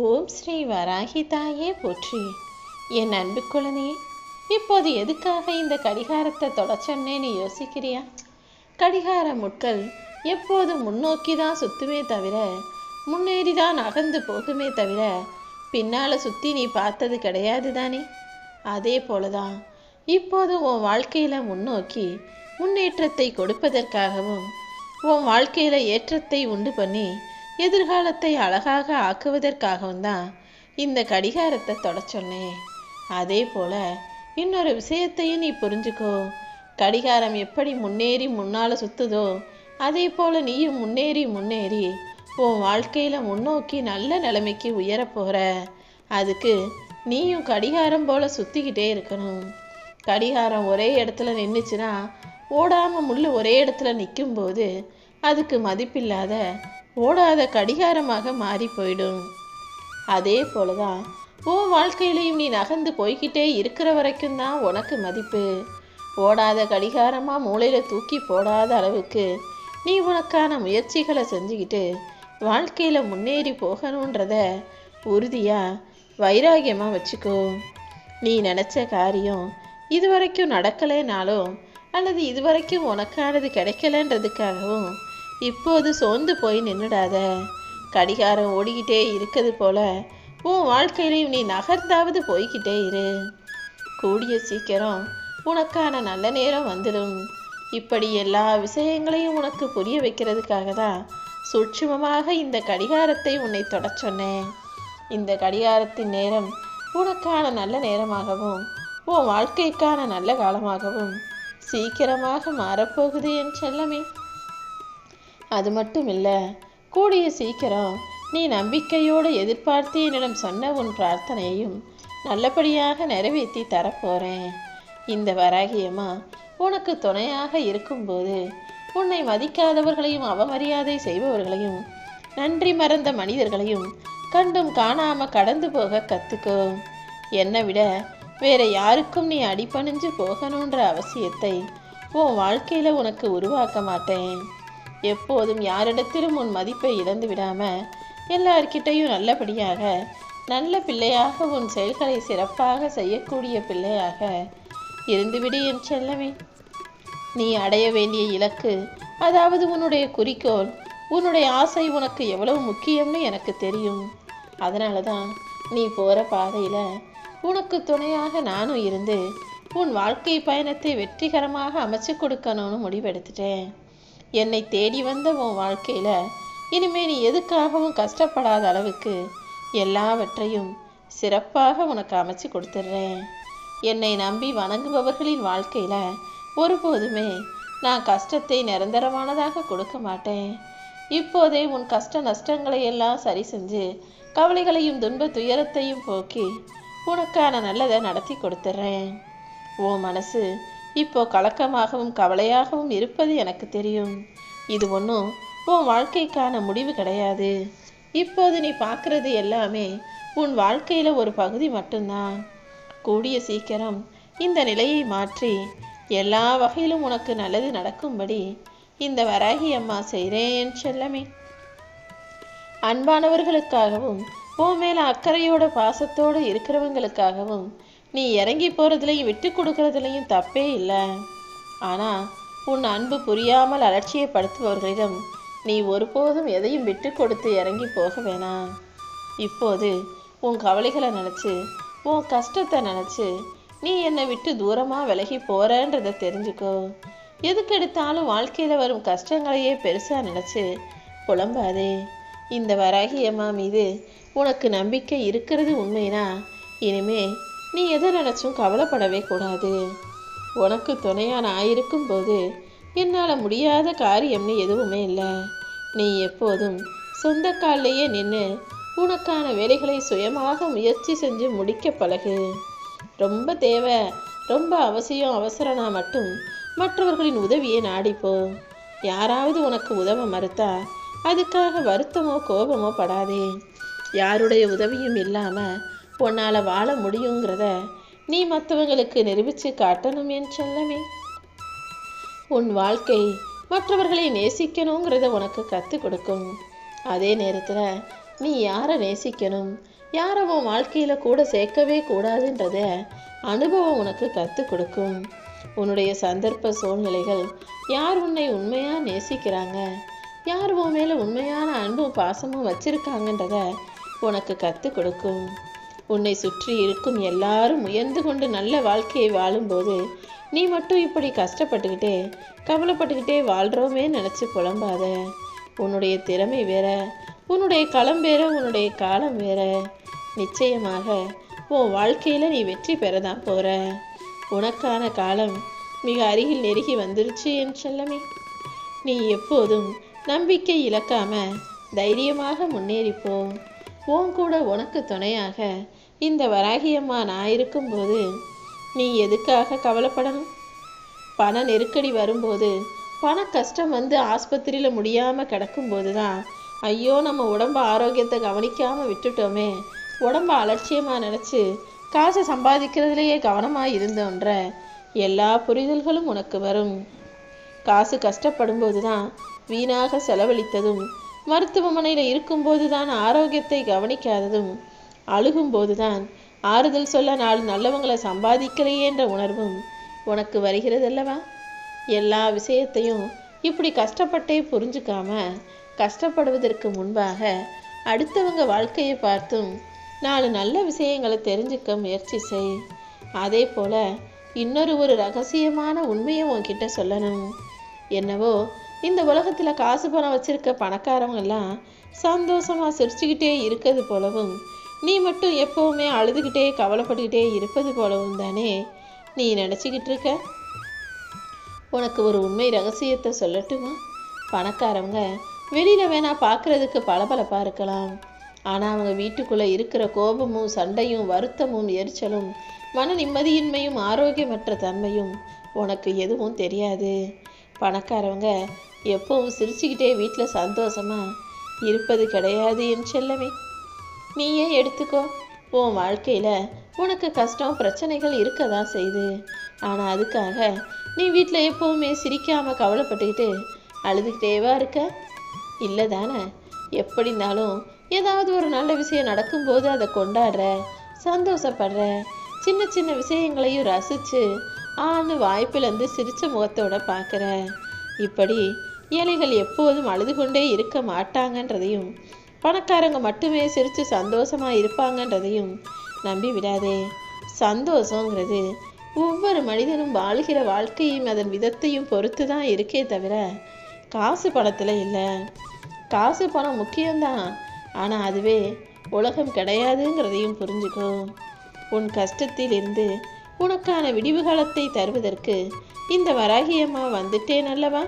ஓம் ஸ்ரீ வராகி தாயே போற்றி. என் அன்பு குழந்தையே இப்போது எதுக்காக இந்த கடிகாரத்தை தொட சொன்னேன்னு யோசிக்கிறியா? கடிகார முட்கள் எப்போது முன்னோக்கி தான் சுத்துமே தவிர முன்னேறி தான் நகர்ந்து போகுமே தவிர பின்னால் சுற்றி நீ பார்த்தது கிடையாது தானே? அதே போல தான் இப்போது உன் வாழ்க்கையில் முன்னோக்கி முன்னேற்றத்தை கொடுப்பதற்காகவும் உன் வாழ்க்கையில் ஏற்றத்தை உண்டு பண்ணி எதிர்காலத்தை அழகாக ஆக்குவதற்காகவும் தான் இந்த கடிகாரத்தை தொட சொன்னேன். அதே போல இன்னொரு விஷயத்தையும் நீ புரிஞ்சுக்கோ. கடிகாரம் எப்படி முன்னேறி முன்னால் சுத்துதோ அதே போல நீயும் முன்னேறி முன்னேறி உன் வாழ்க்கையில் முன்னோக்கி நல்ல நிலைமைக்கு உயரப் போகிற அதுக்கு நீயும் கடிகாரம் போல சுற்றிக்கிட்டே இருக்கணும். கடிகாரம் ஒரே இடத்துல நின்றுச்சுன்னா ஓடாமல் முள் ஒரே இடத்துல நிற்கும்போது அதுக்கு மதிப்பில்லாத ஓடாத கடிகாரமாக மாறி போயிடும். அதே போலதான் உன் வாழ்க்கையிலையும் நீ நகர்ந்து போய்கிட்டே இருக்கிற வரைக்கும் தான் உனக்கு மதிப்பு. ஓடாத கடிகாரமாக மூளையில் தூக்கி போடாத அளவுக்கு நீ உனக்கான முயற்சிகளை செஞ்சுக்கிட்டு வாழ்க்கையில் முன்னேறி போகணுன்றத உறுதியாக வைராகியமாக வச்சுக்கோ. நீ நினச்ச காரியம் இது வரைக்கும் நடக்கலைனாலும் அல்லது இது வரைக்கும் உனக்கானது கிடைக்கலன்றதுக்காகவும் இப்போது சோர்ந்து போய் நின்றுடாத கடிகாரம் ஓடிக்கிட்டே இருக்கிறது போல. உன் வாழ்க்கையிலையும் நீ நகர்ந்தாவது போய்கிட்டே இரு. கூடிய சீக்கிரம் உனக்கான நல்ல நேரம் வந்துடும். இப்படி எல்லா விஷயங்களையும் உனக்கு புரிய வைக்கிறதுக்காக தான் சூட்சுமமாக இந்த கடிகாரத்தை உன்னை தொடச் சொன்னேன். இந்த கடிகாரத்தின் நேரம் உனக்கான நல்ல நேரமாகவும் உன் வாழ்க்கைக்கான நல்ல காலமாகவும் சீக்கிரமாக மாறப்போகுது என் செல்லமே. அது மட்டும் இல்லை கூடிய சீக்கிரம் நீ நம்பிக்கையோடு எதிர்பார்த்து என்னிடம் சொன்ன உன் பிரார்த்தனையும் நல்லபடியாக நிறைவேற்றி தரப்போகிறேன் இந்த வராகியம்மா உனக்கு துணையாக இருக்கும்போது உன்னை மதிக்காதவர்களையும் அவமரியாதை செய்பவர்களையும் நன்றி மறந்த மனிதர்களையும் கண்டும் காணாம கடந்து போக கத்துக்கோ. என்னை விட வேற யாருக்கும் நீ அடிபணிஞ்சு போகணுன்ற அவசியத்தை உன் வாழ்க்கையில உனக்கு உருவாக்க மாட்டேன். எப்போதும் யாரிடத்திலும் உன் மதிப்பை இழந்து விடாம எல்லார்கிட்டையும் நல்லபடியாக நல்ல பிள்ளையாக உன் செயல்களை சிறப்பாக செய்யக்கூடிய பிள்ளையாக இருந்துவிடு என் செல்லவே நீ அடைய வேண்டிய இலக்கு அதாவது உன்னுடைய குறிக்கோள் உன்னுடைய ஆசை உனக்கு எவ்வளவு முக்கியம்னு எனக்கு தெரியும். அதனால தான் நீ போகிற பாதையில் உனக்கு துணையாக நானும் இருந்து உன் வாழ்க்கை பயணத்தை வெற்றிகரமாக அமைச்சு கொடுக்கணும்னு முடிவெடுத்துட்டேன். என்னை தேடி வந்த உன் வாழ்க்கையில் இனிமே நீ எதுக்காகவும் கஷ்டப்படாத அளவுக்கு எல்லாவற்றையும் சிறப்பாக உனக்கு அமைச்சு கொடுத்துட்றேன். என்னை நம்பி வணங்குபவர்களின் வாழ்க்கையில் ஒருபோதுமே நான் கஷ்டத்தை நிரந்தரமானதாக கொடுக்க மாட்டேன். இப்போதே உன் கஷ்ட நஷ்டங்களை எல்லாம் சரி செஞ்சு கவலைகளையும் துன்ப துயரத்தையும் போக்கி உனக்கான நல்லதை நடத்தி கொடுத்துட்றேன். உன் மனசு இப்போ கலக்கமாகவும் கவலையாகவும் இருப்பது எனக்கு தெரியும். இது ஒன்றும் உன் வாழ்க்கைக்கான முடிவு கிடையாது. இப்போது நீ பார்க்குறது எல்லாமே உன் வாழ்க்கையில் ஒரு பகுதி மட்டும்தான். கூடிய சீக்கிரம் இந்த நிலையை மாற்றி எல்லா வகையிலும் உனக்கு நல்லது நடக்கும்படி இந்த வராகி அம்மா செய்கிறேன் செல்லமே. அன்பானவர்களுக்காகவும் உன் மேல அக்கறையோட பாசத்தோட இருக்கிறவங்களுக்காகவும் நீ இறங்கி போறதுலையும் விட்டு கொடுக்கறதுலையும் தப்பே இல்லை. ஆனா உன் அன்பு புரியாமல் அலட்சியப்படுத்துபவர்களிடம் நீ ஒருபோதும் எதையும் விட்டு கொடுத்து இறங்கி போக வேணாம். இப்போது உன் கவலைகளை நினச்சி உன் கஷ்டத்தை நினச்சி நீ என்னை விட்டு தூரமாக விலகி போறன்றதை தெரிஞ்சுக்கோ. எதுக்கு எடுத்தாலும் வாழ்க்கையில் வரும் கஷ்டங்களையே பெருசாக நினச்சி புலம்பாதே. இந்த வராகி அம்மா மீது உனக்கு நம்பிக்கை இருக்கிறது உண்மைனா இனிமே நீ எதை நினச்சும் கவலைப்படவே கூடாது. உனக்கு துணையாக நான் இருக்கும்போது என்னால் முடியாத காரியம்னு எதுவுமே இல்லை. நீ எப்போதும் சொந்த காலிலேயே நின்று உனக்கான வேலைகளை சுயமாக முயற்சி செஞ்சு முடிக்க பழகு. ரொம்ப தேவை ரொம்ப அவசியம் அவசரனா மட்டும் மற்றவர்களின் உதவியை நாடிப்போ யாராவது உனக்கு உதவ மறுத்தா அதுக்காக வருத்தமோ கோபமோ படாதே. யாருடைய உதவியும் இல்லாமல் உன்னால் வாழ முடியுங்கிறத நீ மற்றவங்களுக்கு நிரூபித்து காட்டணும் என் சொல்லவே உன் வாழ்க்கை மற்றவர்களை நேசிக்கணுங்கிறத உனக்கு கற்றுக் கொடுக்கும். அதே நேரத்தில் நீ யாரை நேசிக்கணும்? யாரை உன் வாழ்க்கையில் கூட சேர்க்கவே கூடாதுன்றத அனுபவம் உனக்கு கற்றுக் கொடுக்கும். உன்னுடைய சந்தர்ப்ப சூழ்நிலைகள் யார் உன்னை உண்மையாக நேசிக்கிறாங்க? யார் உன் மேலே உண்மையான அன்பும் பாசமும் வச்சிருக்காங்கன்றத உனக்கு கற்றுக் கொடுக்கும். உன்னை சுற்றி இருக்கும் எல்லாரும் உயர்ந்து கொண்டு நல்ல வாழ்க்கையை வாழும்போது நீ மட்டும் இப்படி கஷ்டப்பட்டுக்கிட்டே கவலைப்பட்டுக்கிட்டே வாழ்கிறோமே நினச்சி புலம்பாத. உன்னுடைய திறமை வேற உன்னுடைய களம் வேற உன்னுடைய காலம் வேற. நிச்சயமாக உன் வாழ்க்கையில் நீ வெற்றி பெற. தான் போகிற உனக்கான காலம் மிக அருகில் நெருகி வந்துருச்சு என் செல்லமே. நீ எப்போதும் நம்பிக்கை இழக்காம தைரியமாக முன்னேறிப்போம் உன் கூட உனக்கு துணையாக இந்த வராகியம்மா நான் இருக்கும்போது நீ எதுக்காக கவலைப்படணும்? பண நெருக்கடி வரும்போது பண கஷ்டம் வந்து ஆஸ்பத்திரியில் முடியாமல் கிடக்கும்போது தான் ஐயோ நம்ம உடம்பு ஆரோக்கியத்தை கவனிக்காமல் விட்டுட்டோமே உடம்பை அலட்சியமாக நினச்சி காசை சம்பாதிக்கிறதுலையே கவனமாக இருந்தோன்ற எல்லா புரிதல்களும் உனக்கு வரும். காசு கஷ்டப்படும்போது தான் வீணாக செலவழித்ததும் மருத்துவமனையில் இருக்கும்போது தான் ஆரோக்கியத்தை கவனிக்காததும் அழுகும்போதுதான் ஆறுதல் சொல்ல நாலு நல்லவங்களை சம்பாதிக்கலையே என்ற உணர்வும் உனக்கு வருகிறதல்லவா? எல்லா விஷயத்தையும் இப்படி கஷ்டப்பட்டே புரிஞ்சுக்காம கஷ்டப்படுவதற்கு முன்பாக அடுத்தவங்க வாழ்க்கையை பார்த்தும் நாலு நல்ல விஷயங்களை தெரிஞ்சுக்க முயற்சி செய். அதே போல இன்னொரு ஒரு ரகசியமான உண்மையை உன்கிட்ட சொல்லணும். என்னவோ இந்த உலகத்தில் காசு பணம் வச்சிருக்க பணக்காரவங்கெல்லாம் சந்தோஷமாக சிரிச்சுக்கிட்டே இருக்கிறது போலவும் நீ மட்டும் எப்பவுமே அழுதுகிட்டே கவலைப்பட்டுக்கிட்டே இருப்பது போலவும் தானே நீ நினச்சிக்கிட்டு இருக்க? உனக்கு ஒரு உண்மை ரகசியத்தை சொல்லட்டுமா? பணக்காரவங்க வெளியில் வேணால் பார்க்கறதுக்கு பளபளப்பாக இருக்கலாம். ஆனால் அவங்க வீட்டுக்குள்ளே இருக்கிற கோபமும் சண்டையும் வருத்தமும் எரிச்சலும் மன நிம்மதியின்மையும் ஆரோக்கியமற்ற தன்மையும் உனக்கு எதுவும் தெரியாது. பணக்காரவங்க எப்பவும் சிரிச்சுக்கிட்டே வீட்டில் சந்தோஷமாக இருப்பது கிடையாது என் செல்லமே. நீயே எடுத்துக்கோ. உன் வாழ்க்கையில் உனக்கு கஷ்டம் பிரச்சனைகள் இருக்க தான் செய்யுது. ஆனால் அதுக்காக நீ வீட்டில் எப்போவுமே சிரிக்காமல் கவலைப்பட்டுக்கிட்டு அழுதுகிட்டேவா இருக்க? இல்லை தானே? எப்படினாலும் ஏதாவது ஒரு நல்ல விஷயம் நடக்கும்போது அதை கொண்டாடுற சந்தோஷப்படுற சின்ன சின்ன விஷயங்களையும் ரசித்து ஆன்னு வாய்ப்பிலேருந்து சிரித்த முகத்தோட பார்க்குற இப்படி ஏழைகள் எப்போதும் அழுது கொண்டே இருக்க மாட்டாங்கன்றதையும் பணக்காரங்க மட்டுமே சிரித்து சந்தோஷமாக இருப்பாங்கன்றதையும் நம்பி விடாதே. சந்தோஷங்கிறது ஒவ்வொரு மனிதனும் வாழ்கிற வாழ்க்கையும் அதன் விதத்தையும் பொறுத்து தான் இருக்கே தவிர காசு பணத்தில் இல்லை. காசு பணம் முக்கியம்தான். ஆனால் அதுவே உலகம் கிடையாதுங்கிறதையும் புரிஞ்சுக்கோ. உன் கஷ்டத்தில் இருந்து உனக்கான விடிவு காலத்தை தருவதற்கு இந்த வராகியம்மா வந்துட்டேன் அல்லவா?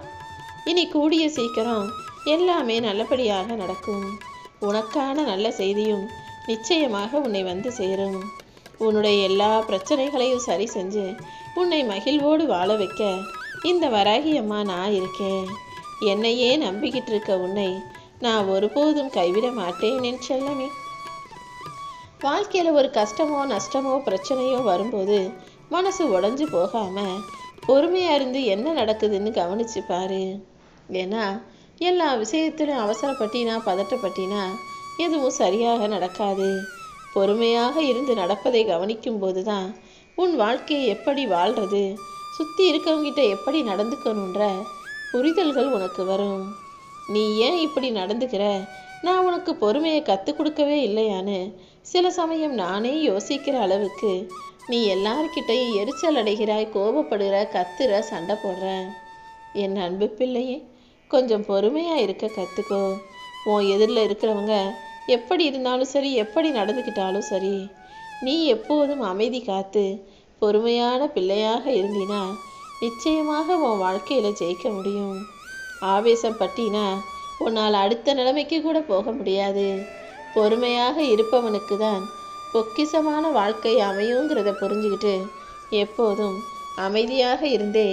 இனி கூடிய சீக்கிரம் எல்லாமே நல்லபடியாக நடக்கும். உனக்கான நல்ல செய்தியும் நிச்சயமாக உன்னை வந்து சேரும். உன்னுடைய எல்லா பிரச்சனைகளையும் சரி செஞ்சு உன்னை மகிழ்வோடு வாழ வைக்க இந்த வராகி அம்மா நான் இருக்கேன். என்னையே நம்பிக்கிட்டு இருக்க உன்னை நான் ஒருபோதும் கைவிட மாட்டேன் என் செல்லமே. வாழ்க்கையில் ஒரு கஷ்டமோ நஷ்டமோ பிரச்சனையோ வரும்போது மனசு உடஞ்சு போகாமல் பொறுமையாக இருந்து என்ன நடக்குதுன்னு கவனிச்சு பாரு. ஏன்னா எல்லா விஷயத்திலும் அவசரப்பட்டினா பதட்டப்பட்டினா எதுவும் சரியாக நடக்காது. பொறுமையாக இருந்து நடப்பதை கவனிக்கும் போதுதான் உன் வாழ்க்கையை எப்படி வாழ்றது சுற்றி இருக்கவங்கிட்ட எப்படி நடந்துக்கணுன்ற புரிதல்கள் உனக்கு வரும். நீ ஏன் இப்படி நடந்துக்கிற? நான் உனக்கு பொறுமையை கற்றுக் கொடுக்கவே இல்லையான்னு சில சமயம் நானே யோசிக்கிற அளவுக்கு நீ எல்லார்கிட்டையும் எரிச்சல் அடைகிறாய் கோபப்படுகிற கத்துற சண்டை போடுற. என் அன்பு பிள்ளையே கொஞ்சம் பொறுமையாக இருக்க கற்றுக்கோ உன் எதிரில் இருக்கிறவங்க எப்படி இருந்தாலும் சரி எப்படி நடந்துக்கிட்டாலும் சரி நீ எப்போதும் அமைதி காத்து பொறுமையான பிள்ளையாக இருந்தினா நிச்சயமாக உன் வாழ்க்கையில் ஜெயிக்க முடியும். ஆவேசம் பட்டினா உன்னால் அடுத்த நிலைமைக்கு கூட போக முடியாது. பொறுமையாக இருப்பவனுக்கு தான் பொக்கிசமான வாழ்க்கை அமையுங்கிறத புரிஞ்சுக்கிட்டு எப்போதும் அமைதியாக இருந்தே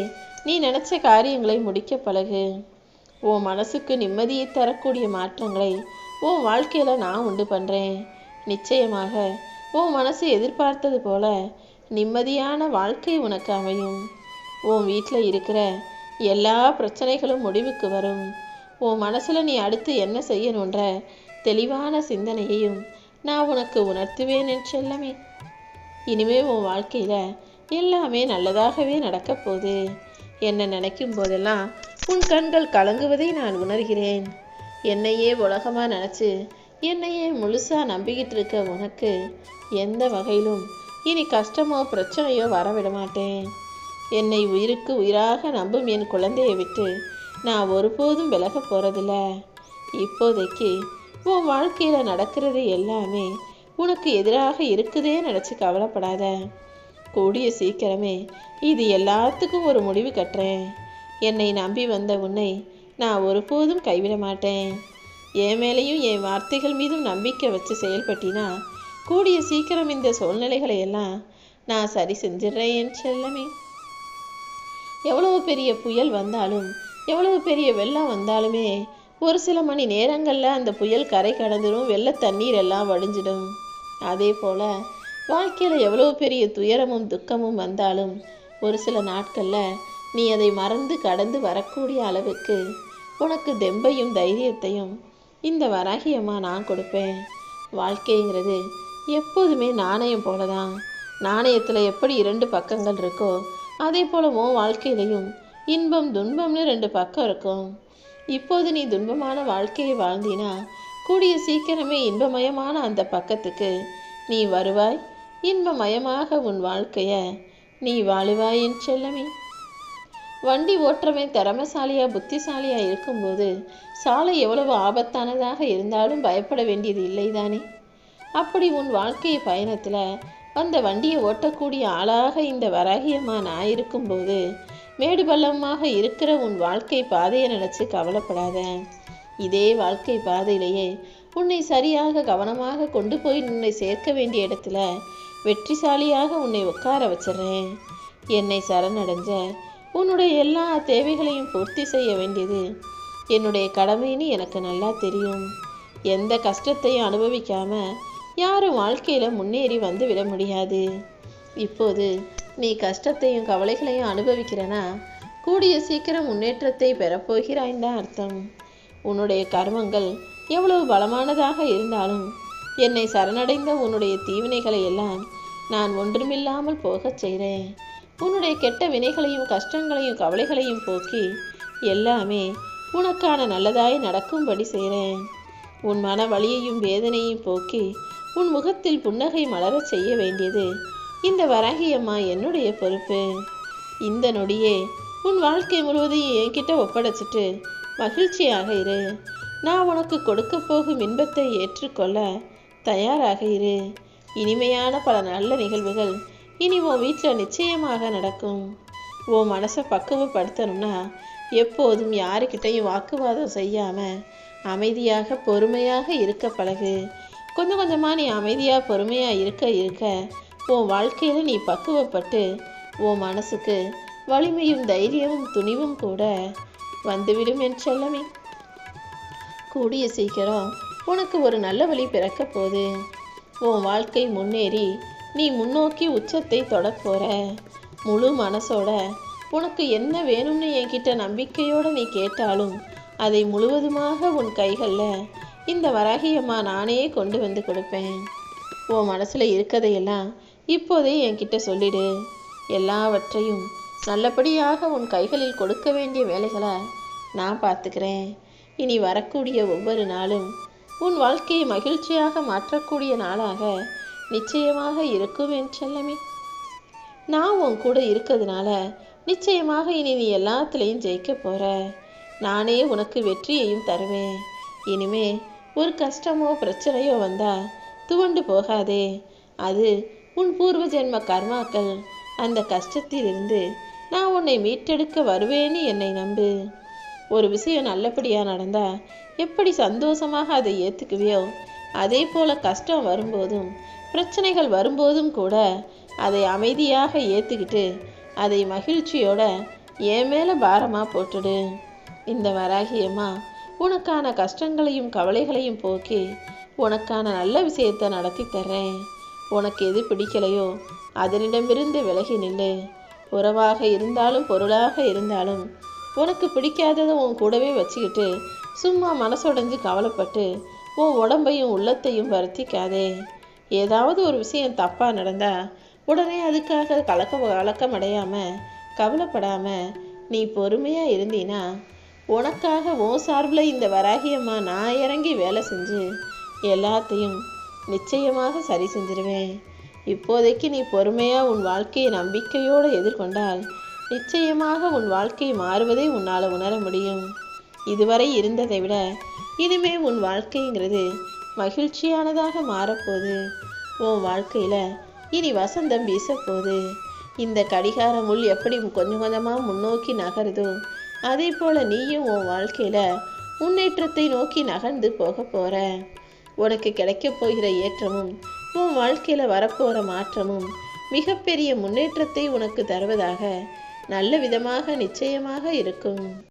நீ நினச்ச காரியங்களை முடிக்க பழகு. உன் மனசுக்கு நிம்மதியை தரக்கூடிய மாற்றங்களை உன் வாழ்க்கையில் நான் உண்டு பண்ணுறேன் நிச்சயமாக உன் மனசு எதிர்பார்த்தது போல நிம்மதியான வாழ்க்கை உனக்கு அமையும். உன் வீட்டில் இருக்கிற எல்லா பிரச்சனைகளும் முடிவுக்கு வரும். உன் மனசில் நீ அடுத்து என்ன செய்யணுன்ற தெளிவான சிந்தனையையும் நான் உனக்கு உணர்த்துவேன் என்று செல்லமே. இனிமே உன் வாழ்க்கையில் எல்லாமே நல்லதாகவே நடக்கப் போகுது. என்ன நினைக்கும் போதெல்லாம் உன் கண்கள் கலங்குவதை நான் உணர்கிறேன். என்னையே உலகமாக நினச்சி என்னையே முழுசாக நம்பிக்கிட்டு இருக்க உனக்கு எந்த வகையிலும் இனி கஷ்டமோ பிரச்சனையோ வரவிட மாட்டேன் என்னை உயிருக்கு உயிராக நம்பும் என் குழந்தையை விட்டு நான் ஒருபோதும் விலக போகிறதில்ல இப்போதைக்கு உன் வாழ்க்கையில் நடக்கிறது எல்லாமே உனக்கு எதிராக இருக்குதே நினச்சி கவலைப்படாத. கூடிய சீக்கிரமே இது எல்லாத்துக்கும் ஒரு முடிவு கட்டுறேன். என்னை நம்பி வந்த உன்னை நான் ஒருபோதும் கைவிட மாட்டேன். என் மேலேயும் என் வார்த்தைகள் மீதும் நம்பிக்கை வச்சு செயல்பட்டினா கூடிய சீக்கிரம் இந்த சூழ்நிலைகளை எல்லாம் நான் சரி செஞ்சிடுறேன் என் செல்லமே. எவ்வளவு பெரிய புயல் வந்தாலும் எவ்வளவு பெரிய வெள்ளம் வந்தாலுமே ஒரு சில மணி நேரங்களில் அந்த புயல் கரை கடந்துடும் வெள்ள தண்ணீர் எல்லாம் வடிஞ்சிடும். அதே போல் வாழ்க்கையில் எவ்வளவு பெரிய துயரமும் துக்கமும் வந்தாலும் ஒரு சில நாட்களில் நீ அதை மறந்து கடந்து வரக்கூடிய அளவுக்கு உனக்கு தெம்பையும் தைரியத்தையும் இந்த வராகியம்மா நான் கொடுப்பேன். வாழ்க்கைங்கிறது எப்போதுமே நாணயம் போல தான் நாணயத்தில் எப்படி இரண்டு பக்கங்கள் இருக்கோ அதே போல உன் வாழ்க்கையிலையும் இன்பம் துன்பம்னு ரெண்டு பக்கம் இருக்கும். இப்போது நீ துன்பமான வாழ்க்கையை வாழ்ந்தினா கூடிய சீக்கிரமே இன்பமயமான அந்த பக்கத்துக்கு நீ வருவாய். இன்பமயமாக உன் வாழ்க்கைய நீ வாழுவாயின் என் செல்லமே. வண்டி ஓட்டுறவன் திறமசாலியா புத்திசாலியா இருக்கும்போது சாலை எவ்வளவு ஆபத்தானதாக இருந்தாலும் பயப்பட வேண்டியது இல்லைதானே? அப்படி உன் வாழ்க்கை பயணத்துல அந்த வண்டியை ஓட்டக்கூடிய ஆளாக இந்த வராகியம்மா நான் இருக்கும்போது மேடு பள்ளமாக இருக்கிற உன் வாழ்க்கை பாதையை நினைச்சு கவலைப்படாத. இதே வாழ்க்கை பாதையிலேயே உன்னை சரியாக கவனமாக கொண்டு போய் உன்னை சேர்க்க வேண்டிய இடத்துல வெற்றிசாலியாக உன்னை உட்கார வச்சிடுறேன். என்னை சரணடைஞ்ச உன்னுடைய எல்லா தேவைகளையும் பூர்த்தி செய்ய வேண்டியது. என்னுடைய கடமைன்னு எனக்கு நல்லா தெரியும். எந்த கஷ்டத்தையும் அனுபவிக்காம யாரும் வாழ்க்கையில் முன்னேறி வந்து விட முடியாது. இப்போது நீ கஷ்டத்தையும் கவலைகளையும் அனுபவிக்கிறனா கூடிய சீக்கிரம் முன்னேற்றத்தை பெறப்போகிறாய்ன்னு தான் அர்த்தம். உன்னுடைய கர்மங்கள் எவ்வளவு பலமானதாக இருந்தாலும் என்னை சரணடைந்த உன்னுடைய தீவினைகளை எல்லாம் நான் ஒன்றுமில்லாமல் போகச் செய்கிறேன். உன்னுடைய கெட்ட வினைகளையும் கஷ்டங்களையும் கவலைகளையும் போக்கி எல்லாமே உனக்கான நல்லதாய் நடக்கும்படி செய்கிறேன் உன் மன வலியையும் வேதனையும் போக்கி உன் முகத்தில் புன்னகை மலரச் செய்ய வேண்டியது இந்த வராகியம்மா என்னுடைய பொறுப்பு. இந்த நொடியே உன் வாழ்க்கை முழுவதையும் என்கிட்ட ஒப்படைச்சிட்டு மகிழ்ச்சியாக இரு. நான் உனக்கு கொடுக்க போகும் இன்பத்தை ஏற்றுக்கொள்ள தயாராக இரு. இனிமையான பல நல்ல நிகழ்வுகள் இனி உன் வீட்டில் நிச்சயமாக நடக்கும். உன் மனசை பக்குவப்படுத்தணும்னா எப்போதும் யாருக்கிட்டையும் வாக்குவாதம் செய்யாமல் அமைதியாக பொறுமையாக இருக்க பழகு. கொஞ்சம் கொஞ்சமாக நீ அமைதியாக பொறுமையாக இருக்க இருக்க உன் வாழ்க்கையில் நீ பக்குவப்பட்டு உன் மனசுக்கு வலிமையும் தைரியமும் துணிவும் கூட வந்துவிடும் என்று சொல்லமே. கூடிய சீக்கிரம் உனக்கு ஒரு நல்ல வழி பிறக்க போகுது. உன் வாழ்க்கை முன்னேறி நீ முன்னோக்கி உச்சத்தை தொடப்போற முழு மனசோட உனக்கு என்ன வேணும்னு என்கிட்ட நம்பிக்கையோட நீ கேட்டாலும் அதை முழுவதுமாக உன் கைகளில் இந்த வராகியம்மா நானே கொண்டு வந்து கொடுப்பேன். உன் மனசில் இருக்கதையெல்லாம் இப்போதே என்கிட்ட சொல்லிடு. எல்லாவற்றையும் நல்லபடியாக உன் கைகளில் கொடுக்க வேண்டிய வேலைகளை நான் பார்த்துக்கிறேன். இனி வரக்கூடிய ஒவ்வொரு நாளும் உன் வாழ்க்கையை மகிழ்ச்சியாக மாற்றக்கூடிய நாளாக நிச்சயமாக இருக்கும் என் செல்லமே. நான் உன் கூட இருக்கிறதுனால நிச்சயமாக இனி நீ எல்லாத்துலேயும் ஜெயிக்க போகிற நானே உனக்கு வெற்றியையும் தருவேன். இனிமே ஒரு கஷ்டமோ பிரச்சனையோ வந்தா துவண்டு போகாதே. அது உன் பூர்வ ஜென்ம கர்மாக்கள். அந்த கஷ்டத்திலிருந்து நான் உன்னை மீட்டெடுக்க வருவேன்னு என்னை நம்பு. ஒரு விஷயம் நல்லபடியாக நடந்தா எப்படி சந்தோஷமாக அதை ஏற்றுக்குவியோ அதே போல கஷ்டம் வரும்போதும் பிரச்சனைகள் வரும்போதும் கூட அதை அமைதியாக ஏற்றுக்கிட்டு அதை மகிழ்ச்சியோட என் மேலே பாரமாக போட்டுடு. இந்த வராகியம்மா உனக்கான கஷ்டங்களையும் கவலைகளையும் போக்கி உனக்கான நல்ல விஷயத்தை நடத்தி தர்றேன். உனக்கு எது பிடிக்கலையோ அதனிடமிருந்து விலகி நில்லு. உறவாக இருந்தாலும் பொருளாக இருந்தாலும் உனக்கு பிடிக்காததை உன் கூடவே வச்சுக்கிட்டு சும்மா மனசுடைஞ்சு கவலைப்பட்டு உன் உடம்பையும் உள்ளத்தையும் வருத்திக்காதே. ஏதாவது ஒரு விஷயம் தப்பாக நடந்தா உடனே அதுக்காக கலக்க கலக்கம் அடையாமல் கவலைப்படாமல் நீ பொறுமையாக இருந்தீன்னா உனக்காக உன் சார்பில் இந்த வராகியம்மா நான் இறங்கி வேலை செஞ்சு எல்லாத்தையும் நிச்சயமாக சரி செஞ்சிருவேன். இப்போதைக்கு நீ பொறுமையாக உன் வாழ்க்கையை நம்பிக்கையோடு எதிர்கொண்டால் நிச்சயமாக உன் வாழ்க்கை மாறுவதை உன்னால் உணர முடியும். இதுவரை இருந்ததை விட இனிமே உன் வாழ்க்கைங்கிறது மகிழ்ச்சியானதாக மாறப்போகுது. உன் வாழ்க்கையில் இனி வசந்தம் வீசப்போகுது. இந்த கடிகார முள் எப்படி கொஞ்சம் கொஞ்சமாக முன்னோக்கி நகருதோ அதே போல் நீயும் உன் வாழ்க்கையில் முன்னேற்றத்தை நோக்கி நகர்ந்து போக போகிற உனக்கு கிடைக்கப் போகிற ஏற்றமும் உன் வாழ்க்கையில் வரப்போகிற மாற்றமும் மிகப்பெரிய முன்னேற்றத்தை உனக்கு தருவதாக நல்ல விதமாக நிச்சயமாக இருக்கும்.